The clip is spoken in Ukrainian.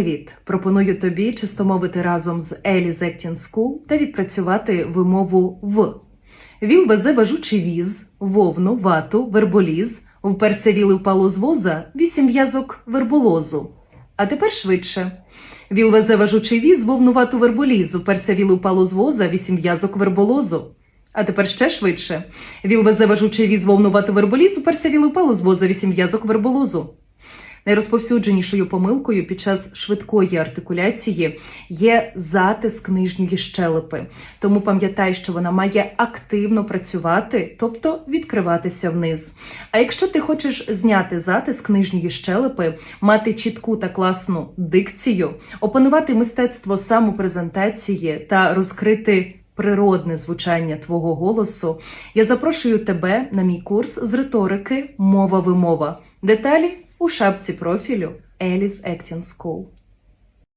Привіт! Пропоную тобі чистомовити разом з Елі з Acting School та відпрацювати вимову в. Віл везе важучий віз, вовну, вату, верболіз, вперся віл і впало з воза, вісім в'язок верболозу. А тепер швидше. Віл везе важучий віз, вовну вату верболіз, вперся віл впало з воза, вісім в'язок верболозу. А тепер ще швидше. Віл везе важучий віз, вовну вату верболіз, вперся віл впало з воза, вісім в'язок верболозу. Найрозповсюдженішою помилкою під час швидкої артикуляції є затиск нижньої щелепи. Тому пам'ятай, що вона має активно працювати, тобто відкриватися вниз. А якщо ти хочеш зняти затиск нижньої щелепи, мати чітку та класну дикцію, опанувати мистецтво самопрезентації та розкрити природне звучання твого голосу, я запрошую тебе на мій курс з риторики Мова-вимова. Деталі у шапці профілю Alice Acting School.